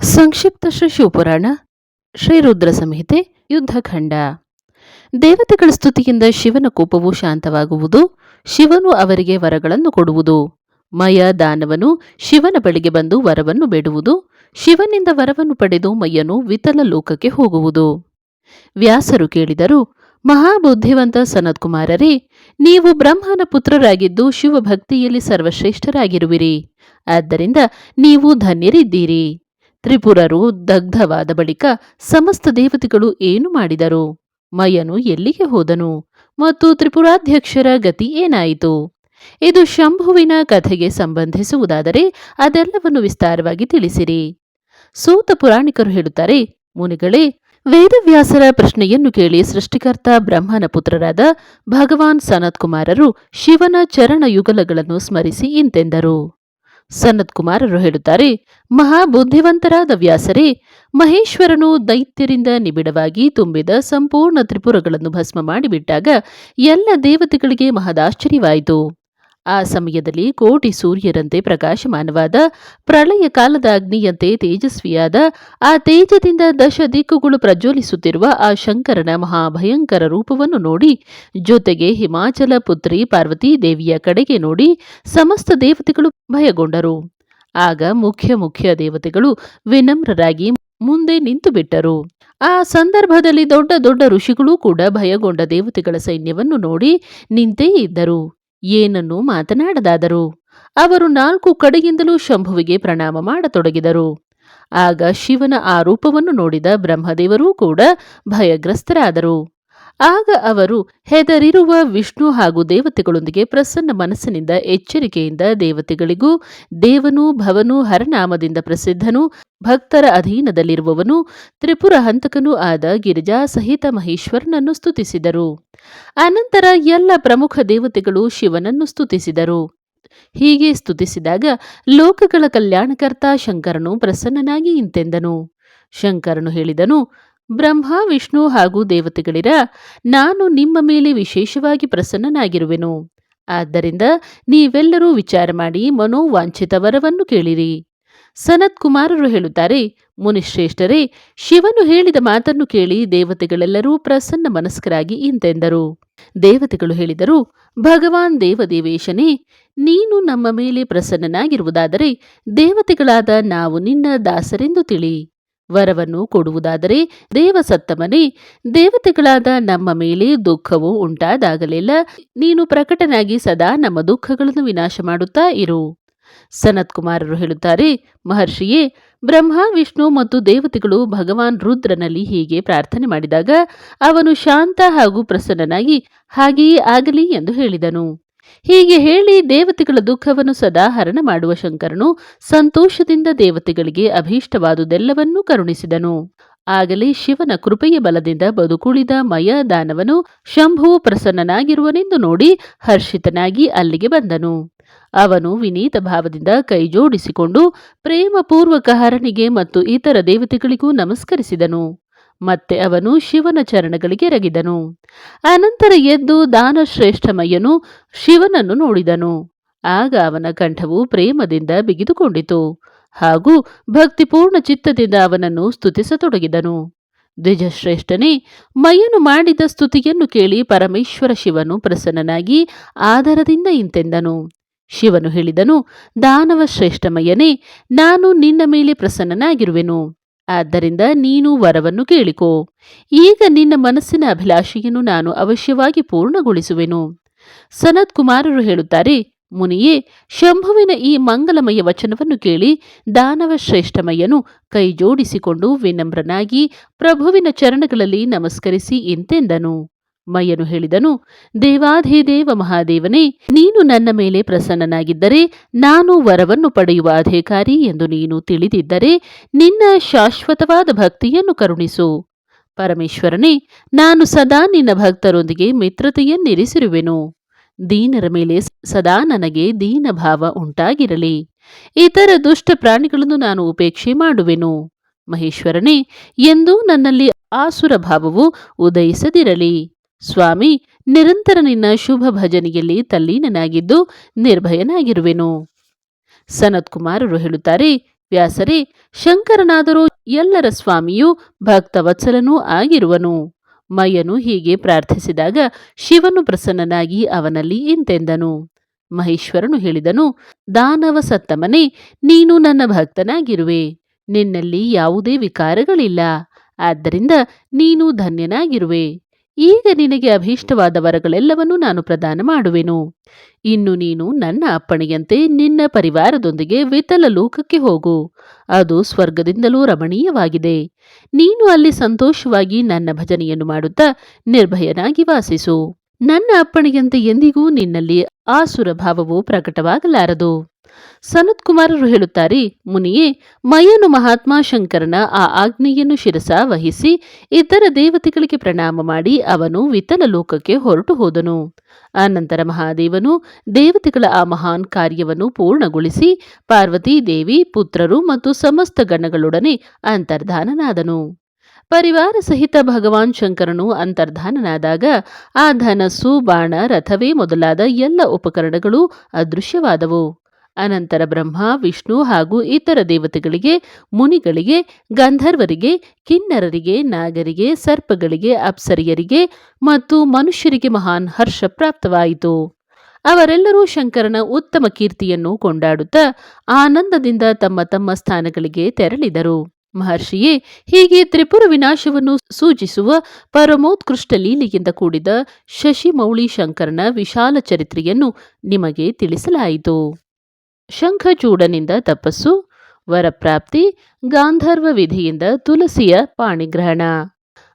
ಸಂಕ್ಷಿಪ್ತ ಶ್ರೀ ಶ್ರೀ ರುದ್ರ ಸಂಹಿತೆ ಯುದ್ಧಖಂಡ ದೇವತೆಗಳ ಸ್ತುತಿಯಿಂದ ಶಿವನ ಕೋಪವು ಶಾಂತವಾಗುವುದು, ಶಿವನು ಅವರಿಗೆ ವರಗಳನ್ನು ಕೊಡುವುದು. ಮಯ ದಾನವನು ಶಿವನ ಬಳಿಗೆ ಬಂದು ವರವನ್ನು ಬೇಡುವುದು, ಶಿವನಿಂದ ವರವನ್ನು ಪಡೆದು ಮಯ್ಯನು ವಿತಲ ಲೋಕಕ್ಕೆ ಹೋಗುವುದು. ವ್ಯಾಸರು ಕೇಳಿದರು, ಮಹಾಬುದ್ಧಿವಂತ ಸನತ್ಕುಮಾರರೇ, ನೀವು ಬ್ರಹ್ಮನ ಪುತ್ರರಾಗಿದ್ದು ಶಿವಭಕ್ತಿಯಲ್ಲಿ ಸರ್ವಶ್ರೇಷ್ಠರಾಗಿರುವಿರಿ. ಆದ್ದರಿಂದ ನೀವು ಧನ್ಯರಿದ್ದೀರಿ. ತ್ರಿಪುರರು ದಗ್ಧವಾದ ಬಳಿಕ ಸಮಸ್ತ ದೇವತೆಗಳು ಏನು ಮಾಡಿದರು? ಮಯನು ಎಲ್ಲಿಗೆ ಹೋದನು? ಮತ್ತು ತ್ರಿಪುರಾಧ್ಯಕ್ಷರ ಗತಿ ಏನಾಯಿತು? ಇದು ಶಂಭುವಿನ ಕಥೆಗೆ ಸಂಬಂಧಿಸುವುದಾದರೆ ಅದೆಲ್ಲವನ್ನು ವಿಸ್ತಾರವಾಗಿ ತಿಳಿಸಿರಿ. ಸೂತ ಪುರಾಣಿಕರು ಹೇಳುತ್ತಾರೆ, ಮುನಿಗಳೇ, ವೇದವ್ಯಾಸರ ಪ್ರಶ್ನೆಯನ್ನು ಕೇಳಿ ಸೃಷ್ಟಿಕರ್ತ ಬ್ರಹ್ಮನ ಪುತ್ರರಾದ ಭಗವಾನ್ ಸನತ್ಕುಮಾರರು ಶಿವನ ಚರಣ ಯುಗಲಗಳನ್ನು ಸ್ಮರಿಸಿ ಇಂತೆಂದರು. ಸನತ್ ಕುಮಾರರು ಹೇಳುತ್ತಾರೆ, ಮಹಾಬುದ್ಧಿವಂತರಾದ ವ್ಯಾಸರೇ, ಮಹೇಶ್ವರನು ದೈತ್ಯರಿಂದ ನಿಬಿಡವಾಗಿ ತುಂಬಿದ ಸಂಪೂರ್ಣ ತ್ರಿಪುರಗಳನ್ನು ಭಸ್ಮ ಮಾಡಿಬಿಟ್ಟಾಗ ಎಲ್ಲ ದೇವತೆಗಳಿಗೆ ಮಹದಾಶ್ಚರ್ಯವಾಯಿತು. ಆ ಸಮಯದಲ್ಲಿ ಕೋಟಿ ಸೂರ್ಯರಂತೆ ಪ್ರಕಾಶಮಾನವಾದ ಪ್ರಳಯ ಕಾಲದ ಅಗ್ನಿಯಂತೆ ತೇಜಸ್ವಿಯಾದ ಆ ತೇಜದಿಂದ ದಶ ದಿಕ್ಕುಗಳು ಪ್ರಜ್ವಲಿಸುತ್ತಿರುವ ಆ ಶಂಕರನ ಮಹಾಭಯಂಕರ ರೂಪವನ್ನು ನೋಡಿ, ಜೊತೆಗೆ ಹಿಮಾಚಲ ಪುತ್ರಿ ಪಾರ್ವತಿ ದೇವಿಯ ಕಡೆಗೆ ನೋಡಿ ಸಮಸ್ತ ದೇವತೆಗಳು ಭಯಗೊಂಡರು. ಆಗ ಮುಖ್ಯ ಮುಖ್ಯ ದೇವತೆಗಳು ವಿನಮ್ರರಾಗಿ ಮುಂದೆ ನಿಂತು ಬಿಟ್ಟರು. ಆ ಸಂದರ್ಭದಲ್ಲಿ ದೊಡ್ಡ ದೊಡ್ಡ ಋಷಿಗಳೂ ಕೂಡ ಭಯಗೊಂಡ ದೇವತೆಗಳ ಸೈನ್ಯವನ್ನು ನೋಡಿ ನಿಂತೇ ಇದ್ದರು. ಏನನ್ನೂ ಮಾತನಾಡದಾದರು. ಅವರು ನಾಲ್ಕು ಕಡೆಯಿಂದಲೂ ಶಂಭುವಿಗೆ ಪ್ರಣಾಮ ಮಾಡತೊಡಗಿದರು. ಆಗ ಶಿವನ ಆ ನೋಡಿದ ಬ್ರಹ್ಮದೇವರೂ ಕೂಡ ಭಯಗ್ರಸ್ತರಾದರು. ಆಗ ಅವರು ಹೆದರಿರುವ ವಿಷ್ಣು ಹಾಗೂ ದೇವತೆಗಳೊಂದಿಗೆ ಪ್ರಸನ್ನ ಮನಸ್ಸಿನಿಂದ ಎಚ್ಚರಿಕೆಯಿಂದ ದೇವತೆಗಳಿಗೂ, ದೇವನು ಭವನು ಹರನಾಮದಿಂದ ಪ್ರಸಿದ್ಧನು, ಭಕ್ತರ ಅಧೀನದಲ್ಲಿರುವವನು, ತ್ರಿಪುರ ಹಂತಕನೂ ಆದ ಗಿರಿಜಾ ಸಹಿತ ಮಹೇಶ್ವರನನ್ನು ಸ್ತುತಿಸಿದರು. ಅನಂತರ ಎಲ್ಲ ಪ್ರಮುಖ ದೇವತೆಗಳು ಶಿವನನ್ನು ಸ್ತುತಿಸಿದರು. ಹೀಗೆ ಸ್ತುತಿಸಿದಾಗ ಲೋಕಗಳ ಕಲ್ಯಾಣಕರ್ತ ಶಂಕರನು ಪ್ರಸನ್ನನಾಗಿ ಇಂತೆಂದನು. ಶಂಕರನು ಹೇಳಿದನು ಬ್ರಹ್ಮ, ವಿಷ್ಣು ಹಾಗೂ ದೇವತೆಗಳಿರ ನಾನು ನಿಮ್ಮ ಮೇಲೆ ವಿಶೇಷವಾಗಿ ಪ್ರಸನ್ನನಾಗಿರುವೆನು. ಆದ್ದರಿಂದ ನೀವೆಲ್ಲರೂ ವಿಚಾರ ಮಾಡಿ ಮನೋವಾಂಛಿತ ವರವನ್ನು ಕೇಳಿರಿ. ಸನತ್ ಕುಮಾರರು ಹೇಳುತ್ತಾರೆ, ಮುನಿಶ್ರೇಷ್ಠರೇ, ಶಿವನು ಹೇಳಿದ ಮಾತನ್ನು ಕೇಳಿ ದೇವತೆಗಳೆಲ್ಲರೂ ಪ್ರಸನ್ನ ಮನಸ್ಕರಾಗಿ ಇಂತೆಂದರು. ದೇವತೆಗಳು ಹೇಳಿದರು, ಭಗವಾನ್ ದೇವದೇವೇಶನೇ, ನೀನು ನಮ್ಮ ಮೇಲೆ ಪ್ರಸನ್ನನಾಗಿರುವುದಾದರೆ ದೇವತೆಗಳಾದ ನಾವು ನಿನ್ನ ದಾಸರೆಂದು ತಿಳಿ. ವರವನ್ನು ಕೊಡುವುದಾದರೆ ದೇವಸತ್ತಮನೇ ದೇವತೆಗಳಾದ ನಮ್ಮ ಮೇಲೆ ದುಃಖವು ಉಂಟಾದಾಗಲಿಲ್ಲ ನೀನು ಪ್ರಕಟನಾಗಿ ಸದಾ ನಮ್ಮ ದುಃಖಗಳನ್ನು ವಿನಾಶ ಮಾಡುತ್ತಾ ಇರು. ಸನತ್ ಕುಮಾರರು ಹೇಳುತ್ತಾರೆ, ಮಹರ್ಷಿಯೇ, ಬ್ರಹ್ಮ, ವಿಷ್ಣು ಮತ್ತು ದೇವತೆಗಳು ಭಗವಾನ್ ರುದ್ರನಲ್ಲಿ ಹೀಗೆ ಪ್ರಾರ್ಥನೆ ಮಾಡಿದಾಗ ಅವನು ಶಾಂತ ಹಾಗೂ ಪ್ರಸನ್ನನಾಗಿ ಹಾಗೆಯೇ ಆಗಲಿ ಎಂದು ಹೇಳಿದನು. ಹೀಗೆ ಹೇಳಿ ದೇವತೆಗಳ ದುಃಖವನ್ನು ಸದಾ ಹರಣ ಮಾಡುವ ಶಂಕರನು ಸಂತೋಷದಿಂದ ದೇವತೆಗಳಿಗೆ ಅಭೀಷ್ಟವಾದುದೆಲ್ಲವನ್ನೂ ಕರುಣಿಸಿದನು. ಆಗಲೇ ಶಿವನ ಕೃಪೆಯ ಬಲದಿಂದ ಬದುಕುಳಿದ ಮಯ ದಾನವನು ಶಂಭುವು ಪ್ರಸನ್ನನಾಗಿರುವನೆಂದು ನೋಡಿ ಹರ್ಷಿತನಾಗಿ ಅಲ್ಲಿಗೆ ಬಂದನು. ಅವನು ವಿನೀತ ಭಾವದಿಂದ ಕೈಜೋಡಿಸಿಕೊಂಡು ಪ್ರೇಮಪೂರ್ವಕ ಹರಣಿಗೆ ಮತ್ತು ಇತರ ದೇವತೆಗಳಿಗೂ ನಮಸ್ಕರಿಸಿದನು. ಮತ್ತೆ ಅವನು ಶಿವನ ಚರಣಗಳಿಗೆ ರಗಿದನು ಅನಂತರ ಎದ್ದು ದಾನಶ್ರೇಷ್ಠಮಯ್ಯನು ಶಿವನನ್ನು ನೋಡಿದನು. ಆಗ ಅವನ ಕಂಠವು ಪ್ರೇಮದಿಂದ ಬಿಗಿದುಕೊಂಡಿತು. ಹಾಗೂ ಭಕ್ತಿಪೂರ್ಣ ಚಿತ್ತದಿಂದ ಅವನನ್ನು ಸ್ತುತಿಸತೊಡಗಿದನು. ದ್ವಿಜಶ್ರೇಷ್ಠನೇ ಮಯ್ಯನು ಮಾಡಿದ ಸ್ತುತಿಯನ್ನು ಕೇಳಿ ಪರಮೇಶ್ವರ ಶಿವನು ಪ್ರಸನ್ನನಾಗಿ ಆದರದಿಂದ ಇಂತೆಂದನು. ಶಿವನು ಹೇಳಿದನು ದಾನವ ಶ್ರೇಷ್ಠಮಯ್ಯನೇ ನಾನು ನಿನ್ನ ಮೇಲೆ ಪ್ರಸನ್ನನಾಗಿರುವೆನು. ಆದ್ದರಿಂದ ನೀನು ವರವನ್ನು ಕೇಳಿಕೋ. ಈಗ ನಿನ್ನ ಮನಸ್ಸಿನ ಅಭಿಲಾಷೆಯನ್ನು ನಾನು ಅವಶ್ಯವಾಗಿ ಪೂರ್ಣಗೊಳಿಸುವೆನು. ಸನತ್ ಕುಮಾರರು ಹೇಳುತ್ತಾರೆ, ಮುನಿಯೇ, ಶಂಭುವಿನ ಈ ಮಂಗಲಮಯ ವಚನವನ್ನು ಕೇಳಿ ದಾನವ ಶ್ರೇಷ್ಠಮಯ್ಯನು ಕೈಜೋಡಿಸಿಕೊಂಡು ವಿನಮ್ರನಾಗಿ ಪ್ರಭುವಿನ ಚರಣಗಳಲ್ಲಿ ನಮಸ್ಕರಿಸಿ ಇಂತೆಂದನು ಮಯ್ಯನು ಹೇಳಿದನು ದೇವಾಧಿದೇವ ಮಹಾದೇವನೇ, ನೀನು ನನ್ನ ಮೇಲೆ ಪ್ರಸನ್ನನಾಗಿದ್ದರೆ ನಾನು ವರವನ್ನು ಪಡೆಯುವ ಅಧಿಕಾರಿ ಎಂದು ನೀನು ತಿಳಿದಿದ್ದರೆ ನಿನ್ನ ಶಾಶ್ವತವಾದ ಭಕ್ತಿಯನ್ನು ಕರುಣಿಸು. ಪರಮೇಶ್ವರನೇ, ನಾನು ಸದಾ ನಿನ್ನ ಭಕ್ತರೊಂದಿಗೆ ಮಿತ್ರತೆಯನ್ನಿರಿಸಿರುವೆನು. ದೀನರ ಮೇಲೆ ಸದಾ ನನಗೆ ದೀನಭಾವ ಉಂಟಾಗಿರಲಿ. ಇತರ ದುಷ್ಟ ಪ್ರಾಣಿಗಳನ್ನು ನಾನು ಉಪೇಕ್ಷೆ ಮಾಡುವೆನು. ಮಹೇಶ್ವರನೇ, ಎಂದೂ ನನ್ನಲ್ಲಿ ಆಸುರ ಭಾವವು ಉದಯಿಸದಿರಲಿ. ಸ್ವಾಮಿ, ನಿರಂತರ ನಿನ್ನ ಶುಭ ಭಜನೆಯಲ್ಲಿ ತಲ್ಲೀನನಾಗಿದ್ದು ನಿರ್ಭಯನಾಗಿರುವೆನು. ಸನತ್ ಕುಮಾರರು ಹೇಳುತ್ತಾರೆ, ವ್ಯಾಸರೇ, ಶಂಕರನಾದರೂ ಎಲ್ಲರ ಸ್ವಾಮಿಯೂ ಭಕ್ತವತ್ಸಲನೂ ಆಗಿರುವನು. ಮಯ್ಯನು ಹೀಗೆ ಪ್ರಾರ್ಥಿಸಿದಾಗ ಶಿವನು ಪ್ರಸನ್ನನಾಗಿ ಅವನಲ್ಲಿ ಇಂತೆಂದನು ಮಹೇಶ್ವರನು ಹೇಳಿದನು, ದಾನವ ಸತ್ತಮನೆ, ನೀನು ನನ್ನ ಭಕ್ತನಾಗಿರುವೆ. ನಿನ್ನಲ್ಲಿ ಯಾವುದೇ ವಿಕಾರಗಳಿಲ್ಲ. ಆದ್ದರಿಂದ ನೀನು ಧನ್ಯನಾಗಿರುವೆ. ಈಗ ನಿನಗೆ ಅಭೀಷ್ಟವಾದ ವರಗಳೆಲ್ಲವನ್ನೂ ನಾನು ಪ್ರದಾನ ಮಾಡುವೆನು. ಇನ್ನು ನೀನು ನನ್ನ ಅಪ್ಪಣೆಯಂತೆ ನಿನ್ನ ಪರಿವಾರದೊಂದಿಗೆ ವಿತಲ ಲೋಕಕ್ಕೆ ಹೋಗು. ಅದು ಸ್ವರ್ಗದಿಂದಲೂ ರಮಣೀಯವಾಗಿದೆ. ನೀನು ಅಲ್ಲಿ ಸಂತೋಷವಾಗಿ ನನ್ನ ಭಜನೆಯನ್ನು ಮಾಡುತ್ತಾ ನಿರ್ಭಯನಾಗಿ ವಾಸಿಸು. ನನ್ನ ಅಪ್ಪಣೆಯಂತೆ ಎಂದಿಗೂ ನಿನ್ನಲ್ಲಿ ಆಸುರ ಭಾವವು ಪ್ರಕಟವಾಗಲಾರದು. ಸನತ್ ಕುಮಾರರು ಹೇಳುತ್ತಾರೆ, ಮುನಿಯೇ, ಮಯನು ಮಹಾತ್ಮ ಶಂಕರನ ಆ ಆಜ್ಞೆಯನ್ನು ಶಿರಸ ವಹಿಸಿ ಇತರ ದೇವತೆಗಳಿಗೆ ಪ್ರಣಾಮ ಮಾಡಿ ಅವನು ವಿತಲ ಲೋಕಕ್ಕೆ ಹೊರಟು ಹೋದನು. ಆನಂತರ ಮಹಾದೇವನು ದೇವತೆಗಳ ಆ ಮಹಾನ್ ಕಾರ್ಯವನ್ನು ಪೂರ್ಣಗೊಳಿಸಿ ಪಾರ್ವತಿ ದೇವಿ, ಪುತ್ರರು ಮತ್ತು ಸಮಸ್ತ ಗಣಗಳೊಡನೆ ಅಂತರ್ಧಾನನಾದನು. ಪರಿವಾರ ಸಹಿತ ಭಗವಾನ್ ಶಂಕರನು ಅಂತರ್ಧಾನನಾದಾಗ ಆ ಧನಸ್ಸು, ಬಾಣ, ರಥವೇ ಮೊದಲಾದ ಎಲ್ಲ ಉಪಕರಣಗಳು ಅದೃಶ್ಯವಾದವು. ಅನಂತರ ಬ್ರಹ್ಮ, ವಿಷ್ಣು ಹಾಗೂ ಇತರ ದೇವತೆಗಳಿಗೆ, ಮುನಿಗಳಿಗೆ, ಗಂಧರ್ವರಿಗೆ, ಕಿನ್ನರರಿಗೆ, ನಾಗರಿಗೆ, ಸರ್ಪಗಳಿಗೆ, ಅಪ್ಸರಿಯರಿಗೆ ಮತ್ತು ಮನುಷ್ಯರಿಗೆ ಮಹಾನ್ ಹರ್ಷ ಪ್ರಾಪ್ತವಾಯಿತು. ಅವರೆಲ್ಲರೂ ಶಂಕರನ ಉತ್ತಮ ಕೀರ್ತಿಯನ್ನು ಕೊಂಡಾಡುತ್ತಾ ಆನಂದದಿಂದ ತಮ್ಮ ತಮ್ಮ ಸ್ಥಾನಗಳಿಗೆ ತೆರಳಿದರು. ಮಹರ್ಷಿಯೇ, ಹೀಗೆ ತ್ರಿಪುರ ವಿನಾಶವನ್ನು ಸೂಚಿಸುವ ಪರಮೋತ್ಕೃಷ್ಟ ಲೀಲೆಯಿಂದ ಕೂಡಿದ ಶಶಿಮೌಳಿ ಶಂಕರನ ವಿಶಾಲ ಚರಿತ್ರೆಯನ್ನು ನಿಮಗೆ ತಿಳಿಸಲಾಯಿತು. ಶಂಖಚೂಡನಿಂದ ತಪಸ್ಸು, ವರಪ್ರಾಪ್ತಿ, ಗಾಂಧರ್ವ ವಿಧಿಯಿಂದ ತುಲಸಿಯ ಪಾಣಿಗ್ರಹಣ.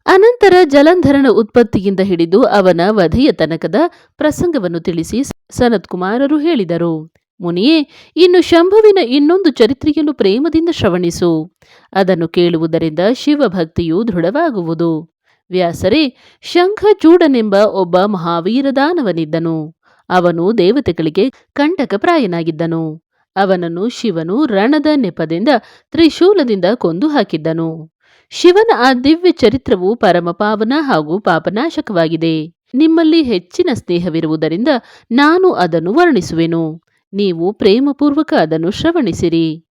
ಅನಂತರ ಜಲಂಧರನ ಉತ್ಪತ್ತಿಯಿಂದ ಹಿಡಿದು ಅವನ ವಧೆಯ ತನಕದ ಪ್ರಸಂಗವನ್ನು ತಿಳಿಸಿ ಸನತ್ ಕುಮಾರರು ಹೇಳಿದರು. ಮುನಿಯೇ, ಇನ್ನು ಶಂಭುವಿನ ಇನ್ನೊಂದು ಚರಿತ್ರೆಯನ್ನು ಪ್ರೇಮದಿಂದ ಶ್ರವಣಿಸು. ಅದನ್ನು ಕೇಳುವುದರಿಂದ ಶಿವಭಕ್ತಿಯು ದೃಢವಾಗುವುದು. ವ್ಯಾಸರೇ, ಶಂಖಚೂಡನೆಂಬ ಒಬ್ಬ ಮಹಾವೀರದಾನವನಿದ್ದನು. ಅವನು ದೇವತೆಗಳಿಗೆ ಕಂಟಕಪ್ರಾಯನಾಗಿದ್ದನು ಅವನನ್ನು ಶಿವನು ರಣದ ನೆಪದಿಂದ ತ್ರಿಶೂಲದಿಂದ ಕೊಂದು ಹಾಕಿದ್ದನು. ಶಿವನ ಆ ದಿವ್ಯ ಚರಿತ್ರವು ಪರಮಪಾವನ ಹಾಗೂ ಪಾಪನಾಶಕವಾಗಿದೆ. ನಿಮ್ಮಲ್ಲಿ ಹೆಚ್ಚಿನ ಸ್ನೇಹವಿರುವುದರಿಂದ ನಾನು ಅದನ್ನು ವರ್ಣಿಸುವೆನು. ನೀವು ಪ್ರೇಮಪೂರ್ವಕ ಅದನ್ನು ಶ್ರವಣಿಸಿರಿ.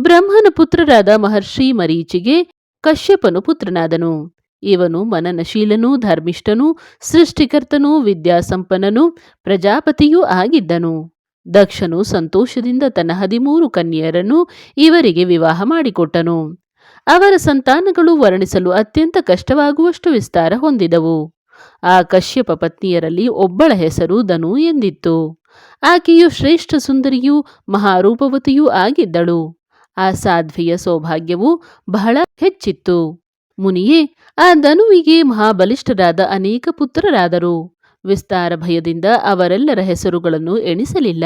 ಬ್ರಹ್ಮನ ಪುತ್ರರಾದ ಮಹರ್ಷಿ ಮರೀಚಿಗೆ ಕಶ್ಯಪನು ಪುತ್ರನಾದನು. ಇವನು ಮನನಶೀಲನೂ, ಧರ್ಮಿಷ್ಠನೂ, ಸೃಷ್ಟಿಕರ್ತನೂ, ವಿದ್ಯಾಸಂಪನ್ನನೂ, ಪ್ರಜಾಪತಿಯೂ ಆಗಿದ್ದನು. ದಕ್ಷನು ಸಂತೋಷದಿಂದ ತನ್ನ ಹದಿಮೂರು ಕನ್ಯೆಯರನ್ನು ಇವರಿಗೆ ವಿವಾಹ ಮಾಡಿಕೊಟ್ಟನು. ಅವರ ಸಂತಾನಗಳು ವರ್ಣಿಸಲು ಅತ್ಯಂತ ಕಷ್ಟವಾಗುವಷ್ಟು ವಿಸ್ತಾರ ಹೊಂದಿದವು. ಆ ಕಶ್ಯಪ ಪತ್ನಿಯರಲ್ಲಿ ಒಬ್ಬಳ ಹೆಸರು ಧನು ಎಂದಿತ್ತು. ಆಕೆಯು ಶ್ರೇಷ್ಠ ಸುಂದರಿಯೂ ಮಹಾರೂಪವತಿಯೂ ಆಗಿದ್ದಳು. ಆ ಸಾಧ್ವಿಯ ಸೌಭಾಗ್ಯವು ಬಹಳ ಹೆಚ್ಚಿತ್ತು. ಮುನಿಯೇ, ಆ ಧನುವಿಗೆ ಮಹಾಬಲಿಷ್ಠರಾದ ಅನೇಕ ಪುತ್ರರಾದರು. ವಿಸ್ತಾರ ಭಯದಿಂದ ಅವರೆಲ್ಲರ ಹೆಸರುಗಳನ್ನು ಎಣಿಸಲಿಲ್ಲ.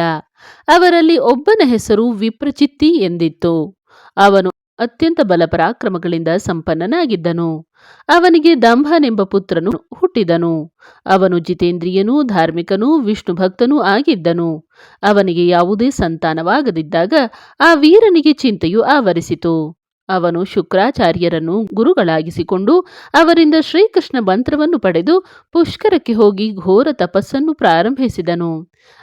ಅವರಲ್ಲಿ ಒಬ್ಬನ ಹೆಸರು ವಿಪ್ರಚಿತ್ತಿ ಎಂದಿತ್ತು. ಅವನು ಅತ್ಯಂತ ಬಲಪರಾಕ್ರಮಗಳಿಂದ ಸಂಪನ್ನನಾಗಿದ್ದನು. ಅವನಿಗೆ ದಂಭನೆಂಬ ಪುತ್ರನು ಹುಟ್ಟಿದನು. ಅವನು ಜಿತೇಂದ್ರಿಯನೂ ಧಾರ್ಮಿಕನೂ ವಿಷ್ಣು ಭಕ್ತನೂ ಆಗಿದ್ದನು. ಅವನಿಗೆ ಯಾವುದೇ ಸಂತಾನವಾಗದಿದ್ದಾಗ ಆ ವೀರನಿಗೆ ಚಿಂತೆಯು ಆವರಿಸಿತು. ಅವನು ಶುಕ್ರಾಚಾರ್ಯರನ್ನು ಗುರುಗಳಾಗಿಸಿಕೊಂಡು ಅವರಿಂದ ಶ್ರೀಕೃಷ್ಣ ಮಂತ್ರವನ್ನು ಪಡೆದು ಪುಷ್ಕರಕ್ಕೆ ಹೋಗಿ ಘೋರ ತಪಸ್ಸನ್ನು ಪ್ರಾರಂಭಿಸಿದನು.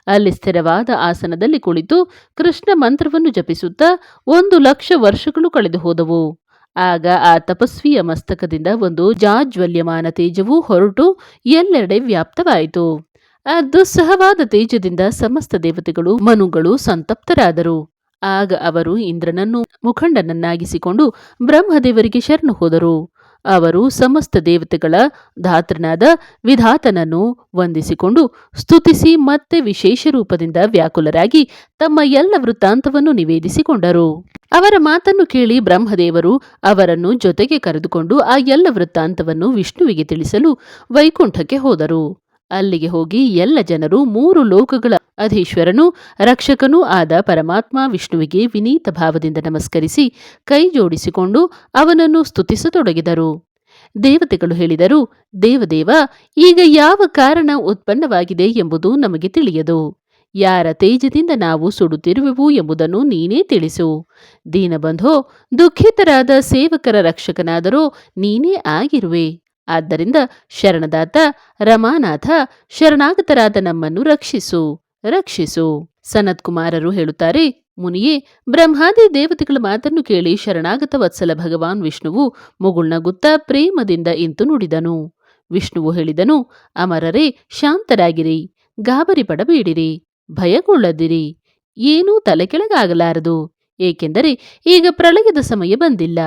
ಅಲ್ಲಿ ಸ್ಥಿರವಾದ ಆಸನದಲ್ಲಿ ಕುಳಿತು ಕೃಷ್ಣ ಮಂತ್ರವನ್ನು ಜಪಿಸುತ್ತಾ ಒಂದು ಲಕ್ಷ ವರ್ಷಗಳು ಕಳೆದು ಹೋದವು. ಆಗ ಆ ತಪಸ್ವಿಯ ಮಸ್ತಕದಿಂದ ಒಂದು ಜಾಜ್ವಲ್ಯಮಾನ ತೇಜವು ಹೊರಟು ಎಲ್ಲೆಡೆ ವ್ಯಾಪ್ತವಾಯಿತು. ಆ ದುಸ್ಸಹವಾದ ತೇಜದಿಂದ ಸಮಸ್ತ ದೇವತೆಗಳು ಮನುಗಳು ಸಂತಪ್ತರಾದರು. ಆಗ ಅವರು ಇಂದ್ರನನ್ನು ಮುಖಂಡನನ್ನಾಗಿಸಿಕೊಂಡು ಬ್ರಹ್ಮದೇವರಿಗೆ ಶರಣು ಹೋದರು. ಅವರು ಸಮಸ್ತ ದೇವತೆಗಳ ಧಾತ್ರನಾದ ವಿಧಾತನನ್ನು ವಂದಿಸಿಕೊಂಡು ಸ್ತುತಿಸಿ ಮತ್ತೆ ವಿಶೇಷ ರೂಪದಿಂದ ವ್ಯಾಕುಲರಾಗಿ ತಮ್ಮ ಎಲ್ಲ ವೃತ್ತಾಂತವನ್ನು ನಿವೇದಿಸಿಕೊಂಡರು. ಅವರ ಮಾತನ್ನು ಕೇಳಿ ಬ್ರಹ್ಮದೇವರು ಅವರನ್ನು ಜೊತೆಗೆ ಕರೆದುಕೊಂಡು ಆ ಎಲ್ಲ ವೃತ್ತಾಂತವನ್ನು ವಿಷ್ಣುವಿಗೆ ತಿಳಿಸಲು ವೈಕುಂಠಕ್ಕೆ ಹೋದರು. ಅಲ್ಲಿಗೆ ಹೋಗಿ ಎಲ್ಲ ಜನರು ಮೂರು ಲೋಕಗಳ ಅಧೀಶ್ವರನು ರಕ್ಷಕನೂ ಆದ ಪರಮಾತ್ಮ ವಿಷ್ಣುವಿಗೆ ವಿನೀತ ಭಾವದಿಂದ ನಮಸ್ಕರಿಸಿ ಕೈ ಜೋಡಿಸಿಕೊಂಡು ಅವನನ್ನು ಸ್ತುತಿಸತೊಡಗಿದರು. ದೇವತೆಗಳು ಹೇಳಿದರು, ದೇವದೇವ, ಈಗ ಯಾವ ಕಾರಣ ಉತ್ಪನ್ನವಾಗಿದೆ ಎಂಬುದು ನಮಗೆ ತಿಳಿಯದು. ಯಾರ ತೇಜದಿಂದ ನಾವು ಸುಡುತ್ತಿರುವೆವು ಎಂಬುದನ್ನು ನೀನೇ ತಿಳಿಸು. ದೀನಬಂಧೋ, ದುಃಖಿತರಾದ ಸೇವಕರ ರಕ್ಷಕನಾದರೂ ನೀನೇ ಆಗಿರುವೆ. ಆದ್ದರಿಂದ ಶರಣದಾತ ರಮಾನಾಥ ಶರಣಾಗತರಾದ ನಮ್ಮನ್ನು ರಕ್ಷಿಸು ರಕ್ಷಿಸು. ಸನತ್ ಕುಮಾರರು ಹೇಳುತ್ತಾರೆ, ಮುನಿಯೇ, ಬ್ರಹ್ಮಾದಿ ದೇವತೆಗಳ ಮಾತನ್ನು ಕೇಳಿ ಶರಣಾಗತ ವತ್ಸಲ ಭಗವಾನ್ ವಿಷ್ಣುವು ಮುಗುಳ್ನಗುತ್ತಾ ಪ್ರೇಮದಿಂದ ಇಂತು ನುಡಿದನು. ವಿಷ್ಣುವು ಹೇಳಿದನು, ಅಮರರೇ, ಶಾಂತರಾಗಿರಿ ಗಾಬರಿ ಪಡಬೇಡಿರಿ ಭಯಗೊಳ್ಳದಿರಿ, ಏನೂ ತಲೆಕೆಳಗಾಗಲಾರದು, ಏಕೆಂದರೆ ಈಗ ಪ್ರಳಯದ ಸಮಯ ಬಂದಿಲ್ಲ.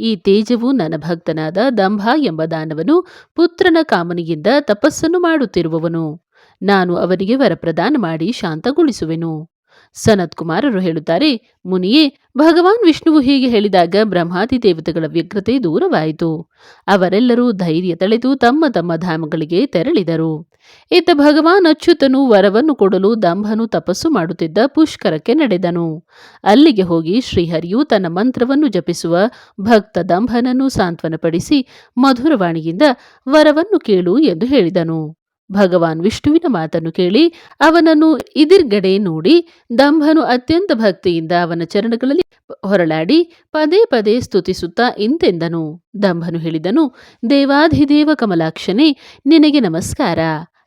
ಈ ತೇಜವು ನನ್ನ ಭಕ್ತನಾದ ದಂಭ ಎಂಬ ದಾನವನು ಪುತ್ರನ ಕಾಮನಿಯಿಂದ ತಪಸ್ಸನ್ನು ಮಾಡುತ್ತಿರುವವನು. ನಾನು ಅವನಿಗೆ ವರಪ್ರದಾನ ಮಾಡಿ ಶಾಂತಗೊಳಿಸುವೆನು. ಸನತ್ ಕುಮಾರರು ಹೇಳುತ್ತಾರೆ, ಮುನಿಯೇ, ಭಗವಾನ್ ವಿಷ್ಣುವು ಹೀಗೆ ಹೇಳಿದಾಗ ಬ್ರಹ್ಮಾದಿ ದೇವತೆಗಳ ವ್ಯಗ್ರತೆ ದೂರವಾಯಿತು. ಅವರೆಲ್ಲರೂ ಧೈರ್ಯ ತಳೆದು ತಮ್ಮ ತಮ್ಮ ಧಾಮಗಳಿಗೆ ತೆರಳಿದರು. ಇತ್ತ ಭಗವಾನ್ ಅಚ್ಯುತನು ವರವನ್ನು ಕೊಡಲು ದಂಭನು ತಪಸ್ಸು ಮಾಡುತ್ತಿದ್ದ ಪುಷ್ಕರಕ್ಕೆ ನಡೆದನು. ಅಲ್ಲಿಗೆ ಹೋಗಿ ಶ್ರೀಹರಿಯು ತನ್ನ ಮಂತ್ರವನ್ನು ಜಪಿಸುವ ಭಕ್ತ ದಂಭನನ್ನು ಸಾಂತ್ವನಪಡಿಸಿ ಮಧುರವಾಣಿಯಿಂದ ವರವನ್ನು ಕೇಳು ಎಂದು ಹೇಳಿದನು. ಭಗವಾನ್ ವಿಷ್ಣುವಿನ ಮಾತನ್ನು ಕೇಳಿ ಅವನನ್ನು ಇದಿರ್ಗಡೆ ನೋಡಿ ದಂಭನು ಅತ್ಯಂತ ಭಕ್ತಿಯಿಂದ ಅವನ ಚರಣಗಳಲ್ಲಿ ಹೊರಳಾಡಿ ಪದೇ ಪದೇ ಸ್ತುತಿಸುತ್ತಾ ಇಂತೆಂದನು. ದಂಭನು ಹೇಳಿದನು, ದೇವಾಧಿದೇವ ಕಮಲಾಕ್ಷನೇ, ನಿನಗೆ ನಮಸ್ಕಾರ.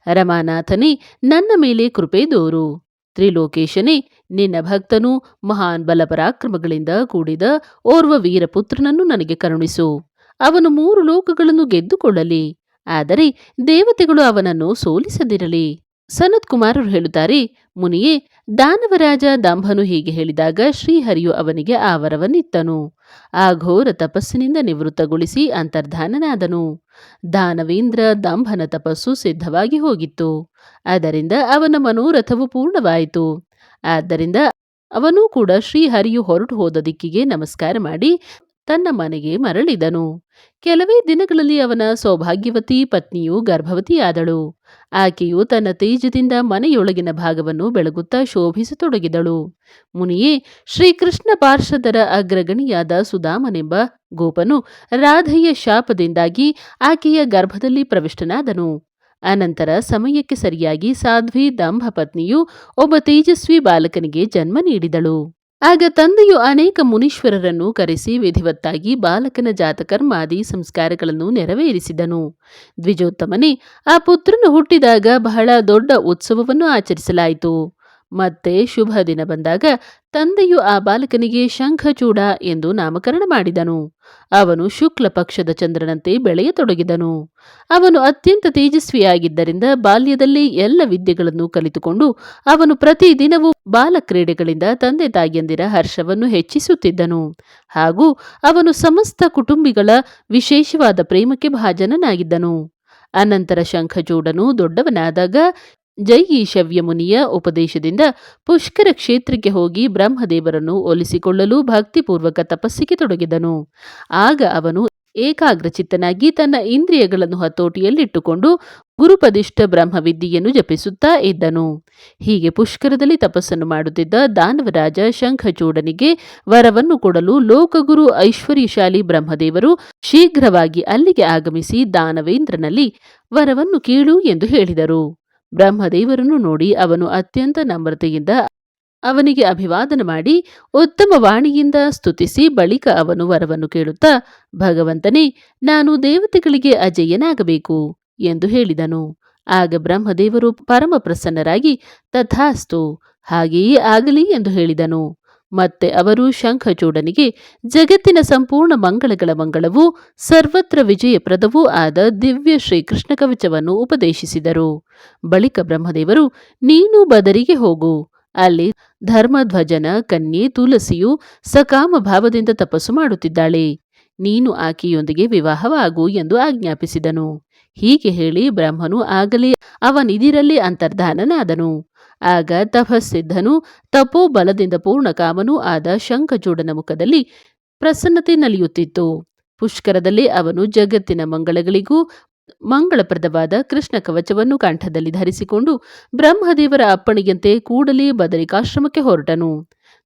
ರಮಾನಾಥನೇ, ನನ್ನ ಮೇಲೆ ಕೃಪೆ ದೋರು. ತ್ರಿಲೋಕೇಶನೇ, ನಿನ್ನ ಭಕ್ತನು ಮಹಾನ್ ಬಲಪರಾಕ್ರಮಗಳಿಂದ ಕೂಡಿದ ಓರ್ವ ವೀರಪುತ್ರನನ್ನು ನನಗೆ ಕರುಣಿಸು. ಅವನು ಮೂರು ಲೋಕಗಳನ್ನು ಗೆದ್ದುಕೊಳ್ಳಲಿ. ಆದರೆ ದೇವತೆಗಳು ಅವನನ್ನು ಸೋಲಿಸದಿರಲಿ. ಸನತ್ ಕುಮಾರರು ಹೇಳುತ್ತಾರೆ, ಮುನಿಯೇ, ದಾನವರಾಜ ದಂಭನು ಹೀಗೆ ಹೇಳಿದಾಗ ಶ್ರೀಹರಿಯು ಅವನಿಗೆ ಆವರವನ್ನಿತ್ತನು. ವರವನ್ನಿತ್ತನು ಆ ಘೋರ ತಪಸ್ಸಿನಿಂದ ನಿವೃತ್ತಗೊಳಿಸಿ ಅಂತರ್ಧಾನನಾದನು. ದಾನವೇಂದ್ರ ದಂಭನ ತಪಸ್ಸು ಸಿದ್ಧವಾಗಿ ಹೋಗಿತ್ತು. ಅದರಿಂದ ಅವನ ಮನೋರಥವು ಪೂರ್ಣವಾಯಿತು. ಆದ್ದರಿಂದ ಅವನೂ ಕೂಡ ಶ್ರೀಹರಿಯು ಹೊರಟು ಹೋದ ದಿಕ್ಕಿಗೆ ನಮಸ್ಕಾರ ಮಾಡಿ ತನ್ನ ಮನೆಗೆ ಮರಳಿದನು. ಕೆಲವೇ ದಿನಗಳಲ್ಲಿ ಅವನ ಸೌಭಾಗ್ಯವತಿ ಪತ್ನಿಯು ಗರ್ಭವತಿಯಾದಳು. ಆಕೆಯು ತನ್ನ ತೇಜದಿಂದ ಮನೆಯೊಳಗಿನ ಭಾಗವನ್ನು ಬೆಳಗುತ್ತಾ ಶೋಭಿಸತೊಡಗಿದಳು. ಮುನಿಯೇ, ಶ್ರೀಕೃಷ್ಣ ಪಾರ್ಷದರ ಅಗ್ರಗಣಿಯಾದ ಸುಧಾಮನೆಂಬ ಗೋಪನು ರಾಧೆಯ ಶಾಪದಿಂದಾಗಿ ಆಕೆಯ ಗರ್ಭದಲ್ಲಿ ಪ್ರವಿಷ್ಟನಾದನು. ಅನಂತರ ಸಮಯಕ್ಕೆ ಸರಿಯಾಗಿ ಸಾಧ್ವಿ ದಂಭ ಪತ್ನಿಯು ಒಬ್ಬ ತೇಜಸ್ವಿ ಬಾಲಕನಿಗೆ ಜನ್ಮ ನೀಡಿದಳು. ಆಗ ತಂದೆಯು ಅನೇಕ ಮುನೀಶ್ವರರನ್ನು ಕರೆಸಿ ವಿಧಿವತ್ತಾಗಿ ಬಾಲಕನ ಜಾತಕರ್ಮಾದಿ ಸಂಸ್ಕಾರಗಳನ್ನು ನೆರವೇರಿಸಿದನು. ದ್ವಿಜೋತ್ತಮನೇ, ಆ ಪುತ್ರನು ಹುಟ್ಟಿದಾಗ ಬಹಳ ದೊಡ್ಡ ಉತ್ಸವವನ್ನು ಆಚರಿಸಲಾಯಿತು. ಮತ್ತೆ ಶುಭ ದಿನ ಬಂದಾಗ ತಂದೆಯು ಆ ಬಾಲಕನಿಗೆ ಶಂಖಚೂಡ ಎಂದು ನಾಮಕರಣ ಮಾಡಿದನು. ಅವನು ಶುಕ್ಲ ಪಕ್ಷದ ಚಂದ್ರನಂತೆ ಬೆಳೆಯತೊಡಗಿದನು. ಅವನು ಅತ್ಯಂತ ತೇಜಸ್ವಿಯಾಗಿದ್ದರಿಂದ ಬಾಲ್ಯದಲ್ಲಿ ಎಲ್ಲ ವಿದ್ಯೆಗಳನ್ನು ಕಲಿತುಕೊಂಡು ಅವನು ಪ್ರತಿದಿನವೂ ಬಾಲಕ್ರೀಡೆಗಳಿಂದ ತಂದೆ ತಾಯಿಯಂದಿರ ಹರ್ಷವನ್ನು ಹೆಚ್ಚಿಸುತ್ತಿದ್ದನು. ಹಾಗೂ ಅವನು ಸಮಸ್ತ ಕುಟುಂಬಿಗಳ ವಿಶೇಷವಾದ ಪ್ರೇಮಕ್ಕೆ ಭಾಜನನಾಗಿದ್ದನು. ಅನಂತರ ಶಂಖಚೂಡನು ದೊಡ್ಡವನಾದಾಗ ಜೈಯೀಶವ್ಯ ಮುನಿಯ ಉಪದೇಶದಿಂದ ಪುಷ್ಕರ ಕ್ಷೇತ್ರಕ್ಕೆ ಹೋಗಿ ಬ್ರಹ್ಮದೇವರನ್ನು ಒಲಿಸಿಕೊಳ್ಳಲು ಭಕ್ತಿಪೂರ್ವಕ ತಪಸ್ಸಿಗೆ ತೊಡಗಿದನು. ಆಗ ಅವನು ಏಕಾಗ್ರಚಿತ್ತನಾಗಿ ತನ್ನ ಇಂದ್ರಿಯಗಳನ್ನು ಹತೋಟಿಯಲ್ಲಿಟ್ಟುಕೊಂಡು ಗುರುಪದಿಷ್ಠ ಬ್ರಹ್ಮವಿದ್ಯೆಯನ್ನು ಜಪಿಸುತ್ತಾ ಇದ್ದನು. ಹೀಗೆ ಪುಷ್ಕರದಲ್ಲಿ ತಪಸ್ಸನ್ನು ಮಾಡುತ್ತಿದ್ದ ದಾನವರಾಜ ಶಂಖಚೂಡನಿಗೆ ವರವನ್ನು ಕೊಡಲು ಲೋಕಗುರು ಐಶ್ವರ್ಯಶಾಲಿ ಬ್ರಹ್ಮದೇವರು ಶೀಘ್ರವಾಗಿ ಅಲ್ಲಿಗೆ ಆಗಮಿಸಿ ದಾನವೇಂದ್ರನಲ್ಲಿ ವರವನ್ನು ಕೇಳು ಎಂದು ಹೇಳಿದರು. ಬ್ರಹ್ಮದೇವರನ್ನು ನೋಡಿ ಅವನು ಅತ್ಯಂತ ನಮ್ರತೆಯಿಂದ ಅವನಿಗೆ ಅಭಿವಾದನ ಮಾಡಿ ಉತ್ತಮ ವಾಣಿಯಿಂದ ಸ್ತುತಿಸಿ ಬಳಿಕ ಅವನು ವರವನ್ನು ಕೇಳುತ್ತಾ, ಭಗವಂತನೇ, ನಾನು ದೇವತೆಗಳಿಗೆ ಅಜಯ್ಯನಾಗಬೇಕು ಎಂದು ಹೇಳಿದನು. ಆಗ ಬ್ರಹ್ಮದೇವರು ಪರಮ ಪ್ರಸನ್ನರಾಗಿ ತಥಾಸ್ತು, ಹಾಗೆಯೇ ಆಗಲಿ ಎಂದು ಹೇಳಿದನು. ಮತ್ತೆ ಅವರು ಶಂಖಚೂಡನಿಗೆ ಜಗತ್ತಿನ ಸಂಪೂರ್ಣ ಮಂಗಳಗಳ ಮಂಗಳವೂ ಸರ್ವತ್ರ ವಿಜಯಪ್ರದವೂ ಆದ ದಿವ್ಯ ಶ್ರೀಕೃಷ್ಣ ಕವಚವನ್ನು ಉಪದೇಶಿಸಿದರು. ಬಳಿಕ ಬ್ರಹ್ಮದೇವರು, ನೀನು ಬದರಿಗೆ ಹೋಗು. ಅಲ್ಲಿ ಧರ್ಮಧ್ವಜನ, ಕನ್ಯೆ, ತುಲಸಿಯು ಸಕಾಮ ಭಾವದಿಂದ ತಪಸ್ಸು ಮಾಡುತ್ತಿದ್ದಾಳೆ. ನೀನು ಆಕೆಯೊಂದಿಗೆ ವಿವಾಹವಾಗು ಎಂದು ಆಜ್ಞಾಪಿಸಿದನು. ಹೀಗೆ ಹೇಳಿ ಬ್ರಹ್ಮನು ಆಗಲೇ ಅವನಿದಿರಲ್ಲಿ ಅಂತರ್ಧಾನನಾದನು. ಆಗ ತಪಸ್ಸಿದ್ಧನು ತಪೋಬಲದಿಂದ ಪೂರ್ಣಕಾಮನೂ ಆದ ಶಂಖಚೂಡನ ಮುಖದಲ್ಲಿ ಪ್ರಸನ್ನತೆ ನಲಿಯುತ್ತಿತ್ತು. ಪುಷ್ಕರದಲ್ಲಿ ಅವನು ಜಗತ್ತಿನ ಮಂಗಳಗಳಿಗೂ ಮಂಗಳಪ್ರದವಾದ ಕೃಷ್ಣ ಕವಚವನ್ನು ಕಂಠದಲ್ಲಿ ಧರಿಸಿಕೊಂಡು ಬ್ರಹ್ಮದೇವರ ಅಪ್ಪಣೆಯಂತೆ ಕೂಡಲೇ ಬದರಿಕಾಶ್ರಮಕ್ಕೆ ಹೊರಟನು.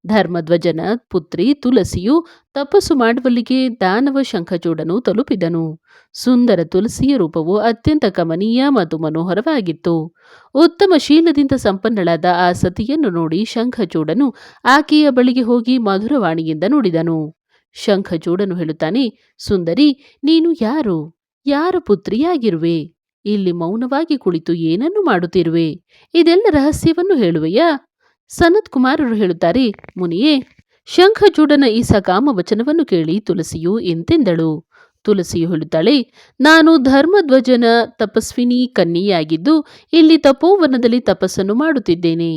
ಧರ್ಮಧ್ವಜನ, ಪುತ್ರಿ, ತುಲಸಿಯು ತಪಸ್ಸು ಮಾಡುವಲ್ಲಿಗೆ ದಾನವ ಶಂಖಚೂಡನು ತಲುಪಿದನು. ಸುಂದರ ತುಲಸಿಯ ರೂಪವು ಅತ್ಯಂತ ಕಮನೀಯ ಮತ್ತು ಮನೋಹರವಾಗಿತ್ತು. ಉತ್ತಮ ಶೀಲದಿಂದ ಸಂಪನ್ನಳಾದ ಆ ಸತಿಯನ್ನು ನೋಡಿ ಶಂಖಚೂಡನು ಆಕೆಯ ಬಳಿಗೆ ಹೋಗಿ ಮಧುರವಾಣಿಯಿಂದ ನುಡಿದನು. ಶಂಖಚೂಡನು ಹೇಳುತ್ತಾನೆ, ಸುಂದರಿ, ನೀನು ಯಾರು? ಯಾರ ಪುತ್ರಿಯಾಗಿರುವೆ? ಇಲ್ಲಿ ಮೌನವಾಗಿ ಕುಳಿತು ಏನನ್ನು ಮಾಡುತ್ತಿರುವೆ? ಇದೆಲ್ಲ ರಹಸ್ಯವನ್ನು ಹೇಳುವೆಯಾ? ಸನತ್ ಕುಮಾರರು ಹೇಳುತ್ತಾರೆ, ಮುನಿಯೇ, ಶಂಖಚೂಡನ ಈ ಸಕಾಮ ವಚನವನ್ನು ಕೇಳಿ ತುಳಸಿಯು ಎಂತೆಂದಳು? ತುಳಸಿಯು ಹೇಳುತ್ತಾಳೆ, ನಾನು ಧರ್ಮಧ್ವಜನ ತಪಸ್ವಿನಿ ಕನ್ನಿಯಾಗಿದ್ದು ಇಲ್ಲಿ ತಪೋವನದಲ್ಲಿ ತಪಸ್ಸನ್ನು ಮಾಡುತ್ತಿದ್ದೇನೆ.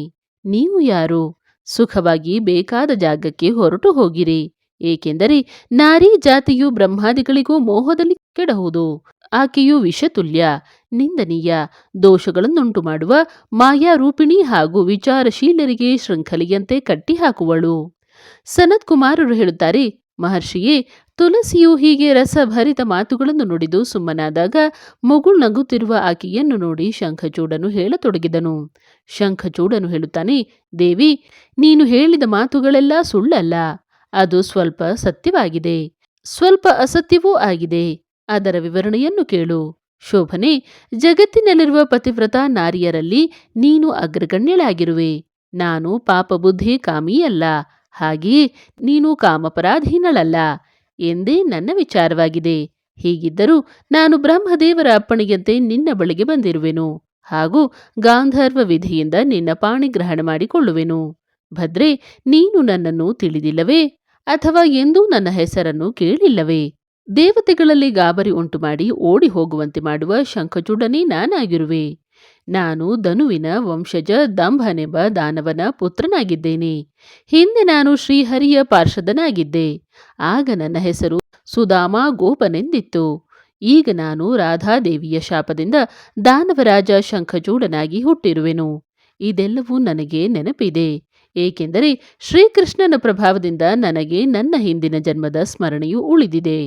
ನೀವು ಯಾರು? ಸುಖವಾಗಿ ಬೇಕಾದ ಜಾಗಕ್ಕೆ ಹೊರಟು ಹೋಗಿರಿ, ಏಕೆಂದರೆ ನಾರಿ ಜಾತಿಯು ಬ್ರಹ್ಮಾದಿಗಳಿಗೂ ಮೋಹದಲ್ಲಿ ಕೆಡಹುದು ಆಕೆಯು ವಿಷತುಲ್ಯ, ನಿಂದನೀಯ ದೋಷಗಳನ್ನುಂಟು ಮಾಡುವ ಮಾಯಾರೂಪಿಣಿ ಹಾಗೂ ವಿಚಾರಶೀಲರಿಗೆ ಶೃಂಖಲೆಯಂತೆ ಕಟ್ಟಿಹಾಕುವಳು. ಸನತ್ ಕುಮಾರರು ಹೇಳುತ್ತಾರೆ, ಮಹರ್ಷಿಯೇ ತುಳಸಿಯು ಹೀಗೆ ರಸಭರಿತ ಮಾತುಗಳನ್ನು ನುಡಿದು ಸುಮ್ಮನಾದಾಗ ಮುಗುಳು ನಗುತ್ತಿರುವ ಆಕೆಯನ್ನು ನೋಡಿ ಶಂಖಚೂಡನು ಹೇಳತೊಡಗಿದನು. ಶಂಖಚೂಡನು ಹೇಳುತ್ತಾನೆ, ದೇವಿ, ನೀನು ಹೇಳಿದ ಮಾತುಗಳೆಲ್ಲ ಸುಳ್ಳಲ್ಲ. ಅದು ಸ್ವಲ್ಪ ಸತ್ಯವಾಗಿದೆ. ಸ್ವಲ್ಪ ಅಸತ್ಯವೂ ಆಗಿದೆ. ಅದರ ವಿವರಣೆಯನ್ನು ಕೇಳು. ಶೋಭನೆ, ಜಗತ್ತಿನಲ್ಲಿರುವ ಪತಿವ್ರತ ನಾರಿಯರಲ್ಲಿ ನೀನು ಅಗ್ರಗಣ್ಯಳಾಗಿರುವೆ. ನಾನು ಪಾಪಬುದ್ಧಿ ಕಾಮಿಯಲ್ಲ ಹಾಗೆಯೇ ನೀನು ಕಾಮಪರಾಧೀನಳಲ್ಲ ಎಂದೇ ನನ್ನ ವಿಚಾರವಾಗಿದೆ. ಹೀಗಿದ್ದರೂ ನಾನು ಬ್ರಹ್ಮದೇವರ ಅಪ್ಪಣೆಯಂತೆ ನಿನ್ನ ಬಳಿಗೆ ಬಂದಿರುವೆನು, ಹಾಗೂ ಗಾಂಧರ್ವ ವಿಧಿಯಿಂದ ನಿನ್ನ ಪಾಣಿಗ್ರಹಣ ಮಾಡಿಕೊಳ್ಳುವೆನು. ಭದ್ರೆ, ನೀನು ನನ್ನನ್ನು ತಿಳಿದಿಲ್ಲವೇ ಅಥವಾ ಎಂದೂ ನನ್ನ ಹೆಸರನ್ನು ಕೇಳಿಲ್ಲವೇ? ದೇವತೆಗಳಲ್ಲಿ ಗಾಬರಿ ಉಂಟು ಮಾಡಿ ಓಡಿ ಹೋಗುವಂತೆ ಮಾಡುವ ಶಂಖಚೂಡನೇ ನಾನಾಗಿರುವೆ. ನಾನು ಧನುವಿನ ವಂಶಜ, ದಂಭನೆಂಬ ದಾನವನ ಪುತ್ರನಾಗಿದ್ದೇನೆ. ಹಿಂದೆ ನಾನು ಶ್ರೀಹರಿಯ ಪಾರ್ಷದನಾಗಿದ್ದೆ. ಆಗ ನನ್ನ ಹೆಸರು ಸುಧಾಮ ಗೋಪನೆಂದಿತ್ತು. ಈಗ ನಾನು ರಾಧಾದೇವಿಯ ಶಾಪದಿಂದ ದಾನವರಾಜ ಶಂಖಚೂಡನಾಗಿ ಹುಟ್ಟಿರುವೆನು. ಇದೆಲ್ಲವೂ ನನಗೆ ನೆನಪಿದೆ. ಏಕೆಂದರೆ ಶ್ರೀಕೃಷ್ಣನ ಪ್ರಭಾವದಿಂದ ನನಗೆ ನನ್ನ ಹಿಂದಿನ ಜನ್ಮದ ಸ್ಮರಣೆಯು ಉಳಿದಿದೆ.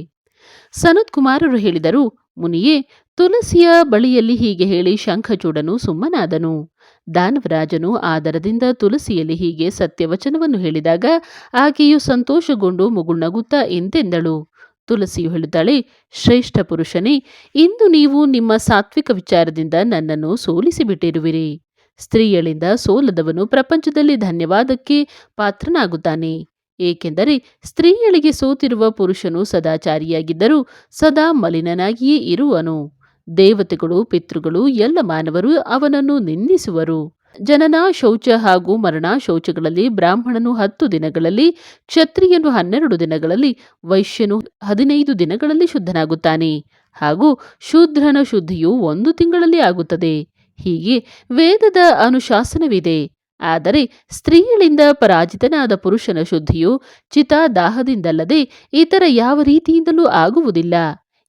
ಸನತ್ ಕುಮಾರರು ಹೇಳಿದರು, ಮುನಿಯೇ, ತುಲಸಿಯ ಬಳಿಯಲ್ಲಿ ಹೀಗೆ ಹೇಳಿ ಶಂಖಚೂಡನು ಸುಮ್ಮನಾದನು. ದಾನವರಾಜನು ಆದರದಿಂದ ತುಲಸಿಯಲ್ಲಿ ಹೀಗೆ ಸತ್ಯವಚನವನ್ನು ಹೇಳಿದಾಗ ಆಕೆಯು ಸಂತೋಷಗೊಂಡು ಮುಗುಳ್ನಗುತ್ತಾ ಎಂದೆಂದಳು. ತುಲಸಿಯು ಹೇಳುತ್ತಾಳೆ, ಶ್ರೇಷ್ಠ ಪುರುಷನೇ, ಇಂದು ನೀವು ನಿಮ್ಮ ಸಾತ್ವಿಕ ವಿಚಾರದಿಂದ ನನ್ನನ್ನು ಸೋಲಿಸಿಬಿಟ್ಟಿರುವಿರಿ. ಸ್ತ್ರೀಯಳಿಂದ ಸೋಲದವನು ಪ್ರಪಂಚದಲ್ಲಿ ಧನ್ಯವಾದಕ್ಕೆ ಪಾತ್ರನಾಗುತ್ತಾನೆ. ಏಕೆಂದರೆ ಸ್ತ್ರೀಯಳಿಗೆ ಸೋತಿರುವ ಪುರುಷನು ಸದಾಚಾರಿಯಾಗಿದ್ದರೂ ಸದಾ ಮಲಿನನಾಗಿಯೇ ಇರುವನು. ದೇವತೆಗಳು, ಪಿತೃಗಳು, ಎಲ್ಲ ಮಾನವರು ಅವನನ್ನು ನಿಂದಿಸುವರು. ಜನನ ಶೌಚ ಹಾಗೂ ಮರಣ ಶೌಚಗಳಲ್ಲಿ ಬ್ರಾಹ್ಮಣನು ಹತ್ತು ದಿನಗಳಲ್ಲಿ, ಕ್ಷತ್ರಿಯನು ಹನ್ನೆರಡು ದಿನಗಳಲ್ಲಿ, ವೈಶ್ಯನು ಹದಿನೈದು ದಿನಗಳಲ್ಲಿ ಶುದ್ಧನಾಗುತ್ತಾನೆ. ಹಾಗೂ ಶೂದ್ರನ ಶುದ್ಧಿಯು ಒಂದು ತಿಂಗಳಲ್ಲಿ ಆಗುತ್ತದೆ. ಹೀಗೆ ವೇದದ ಅನುಶಾಸನವಿದೆ. ಆದರೆ ಸ್ತ್ರೀಗಳಿಂದ ಪರಾಜಿತನಾದ ಪುರುಷನ ಶುದ್ಧಿಯು ಚಿತಾದಾಹದಿಂದಲ್ಲದೆ ಇತರ ಯಾವ ರೀತಿಯಿಂದಲೂ ಆಗುವುದಿಲ್ಲ.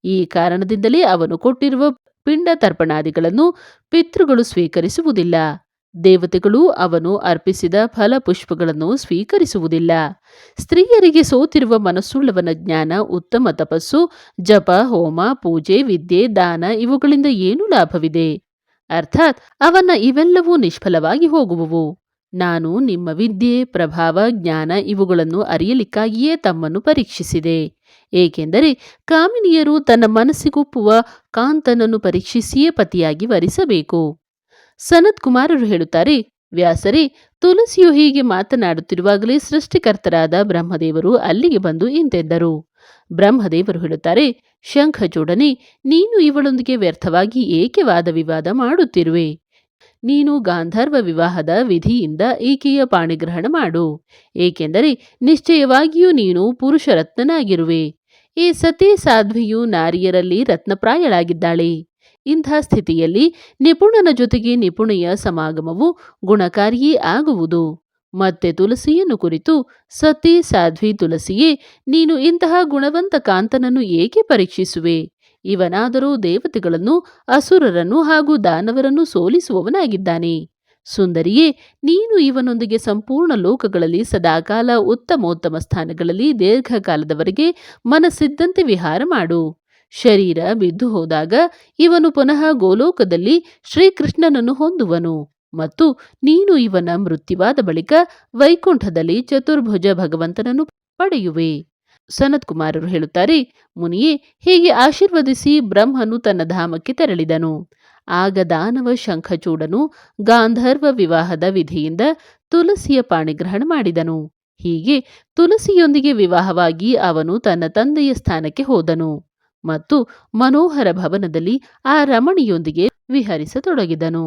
ಈ ಕಾರಣದಿಂದಲೇ ಅವನು ಕೊಟ್ಟಿರುವ ಪಿಂಡ ತರ್ಪಣಾದಿಗಳನ್ನು ಪಿತೃಗಳು ಸ್ವೀಕರಿಸುವುದಿಲ್ಲ. ದೇವತೆಗಳು ಅವನು ಅರ್ಪಿಸಿದ ಫಲಪುಷ್ಪಗಳನ್ನು ಸ್ವೀಕರಿಸುವುದಿಲ್ಲ. ಸ್ತ್ರೀಯರಿಗೆ ಸೋತಿರುವ ಮನಸ್ಸುಳ್ಳವನ ಜ್ಞಾನ, ಉತ್ತಮ ತಪಸ್ಸು, ಜಪ, ಹೋಮ, ಪೂಜೆ, ವಿದ್ಯೆ, ದಾನ ಇವುಗಳಿಂದ ಏನು ಲಾಭವಿದೆ. ಅರ್ಥಾತ್ ಅವನ ಇವೆಲ್ಲವೂ ನಿಷ್ಫಲವಾಗಿ ಹೋಗುವುವು. ನಾನು ನಿಮ್ಮ ವಿದ್ಯೆ, ಪ್ರಭಾವ, ಜ್ಞಾನ ಇವುಗಳನ್ನು ಅರಿಯಲಿಕ್ಕಾಗಿಯೇ ತಮ್ಮನ್ನು ಪರೀಕ್ಷಿಸಿದೆ. ಏಕೆಂದರೆ ಕಾಮಿನಿಯರು ತನ್ನ ಮನಸ್ಸಿಗೊಪ್ಪುವ ಕಾಂತನನ್ನು ಪರೀಕ್ಷಿಸಿಯೇ ಪತಿಯಾಗಿ ವರಿಸಬೇಕು. ಸನತ್ ಕುಮಾರರು ಹೇಳುತ್ತಾರೆ, ವ್ಯಾಸರೇ ತುಳಸಿಯು ಹೀಗೆ ಮಾತನಾಡುತ್ತಿರುವಾಗಲೇ ಸೃಷ್ಟಿಕರ್ತರಾದ ಬ್ರಹ್ಮದೇವರು ಅಲ್ಲಿಗೆ ಬಂದು ಇಂತೆದ್ದರು ಬ್ರಹ್ಮದೇವರು ಹೇಳುತ್ತಾರೆ, ಶಂಖಚೂಡನೆ, ನೀನು ಇವಳೊಂದಿಗೆ ವ್ಯರ್ಥವಾಗಿ ಏಕೆ ವಾದ ವಿವಾದ ಮಾಡುತ್ತಿರುವೆ? ನೀನು ಗಾಂಧರ್ವ ವಿವಾಹದ ವಿಧಿಯಿಂದ ಈಕೆಯ ಪಾಣಿಗ್ರಹಣ ಮಾಡು. ಏಕೆಂದರೆ ನಿಶ್ಚಯವಾಗಿಯೂ ನೀನು ಪುರುಷರತ್ನನಾಗಿರುವೆ. ಈ ಸತಿ ಸಾಧ್ವಿಯು ನಾರಿಯರಲ್ಲಿ ರತ್ನಪ್ರಾಯಳಾಗಿದ್ದಾಳೆ. ಇಂಥ ಸ್ಥಿತಿಯಲ್ಲಿ ನಿಪುಣನ ಜೊತೆಗೆ ನಿಪುಣೆಯ ಸಮಾಗಮವು ಗುಣಕಾರಿಯೇ ಆಗುವುದು. ಮತ್ತೆ ತುಳಸಿಯನ್ನು ಕುರಿತು ಸತಿ ಸಾಧ್ವಿ ತುಳಸಿಯೇ ನೀನು ಇಂತಹ ಗುಣವಂತ ಕಾಂತನನ್ನು ಏಕೆ ಪರೀಕ್ಷಿಸುವೆ? ಇವನಾದರೂ ದೇವತೆಗಳನ್ನು, ಅಸುರರನ್ನು ಹಾಗೂ ದಾನವರನ್ನು ಸೋಲಿಸುವವನಾಗಿದ್ದಾನೆ. ಸುಂದರಿಯೇ, ನೀನು ಇವನೊಂದಿಗೆ ಸಂಪೂರ್ಣ ಲೋಕಗಳಲ್ಲಿ ಸದಾಕಾಲ ಉತ್ತಮೋತ್ತಮ ಸ್ಥಾನಗಳಲ್ಲಿ ದೀರ್ಘಕಾಲದವರೆಗೆ ಮನಸ್ಸಿದ್ದಂತೆ ವಿಹಾರ ಮಾಡು. ಶರೀರ ಬಿದ್ದು ಹೋದಾಗ ಇವನು ಪುನಃ ಗೋಲೋಕದಲ್ಲಿ ಶ್ರೀಕೃಷ್ಣನನ್ನು ಹೊಂದುವನು ಮತ್ತು ನೀನು ಇವನ ಮೃತ್ಯುವಾದ ಬಳಿಕ ವೈಕುಂಠದಲ್ಲಿ ಚತುರ್ಭುಜ ಭಗವಂತನನ್ನು ಪಡೆಯುವೆ. ಸನತ್ ಕುಮಾರರು ಹೇಳುತ್ತಾರೆ, ಮುನಿಯೇ ಹೀಗೆ ಆಶೀರ್ವದಿಸಿ ಬ್ರಹ್ಮನು ತನ್ನ ಧಾಮಕ್ಕೆ ತೆರಳಿದನು. ಆಗ ದಾನವ ಶಂಖಚೂಡನು ಗಾಂಧರ್ವ ವಿವಾಹದ ವಿಧಿಯಿಂದ ತುಲಸಿಯ ಪಾಣಿಗ್ರಹಣ ಮಾಡಿದನು. ಹೀಗೆ ತುಲಸಿಯೊಂದಿಗೆ ವಿವಾಹವಾಗಿ ಅವನು ತನ್ನ ತಂದೆಯ ಸ್ಥಾನಕ್ಕೆ ಹೋದನು ಮತ್ತು ಮನೋಹರ ಭವನದಲ್ಲಿ ಆ ರಮಣಿಯೊಂದಿಗೆ ವಿಹರಿಸತೊಡಗಿದನು.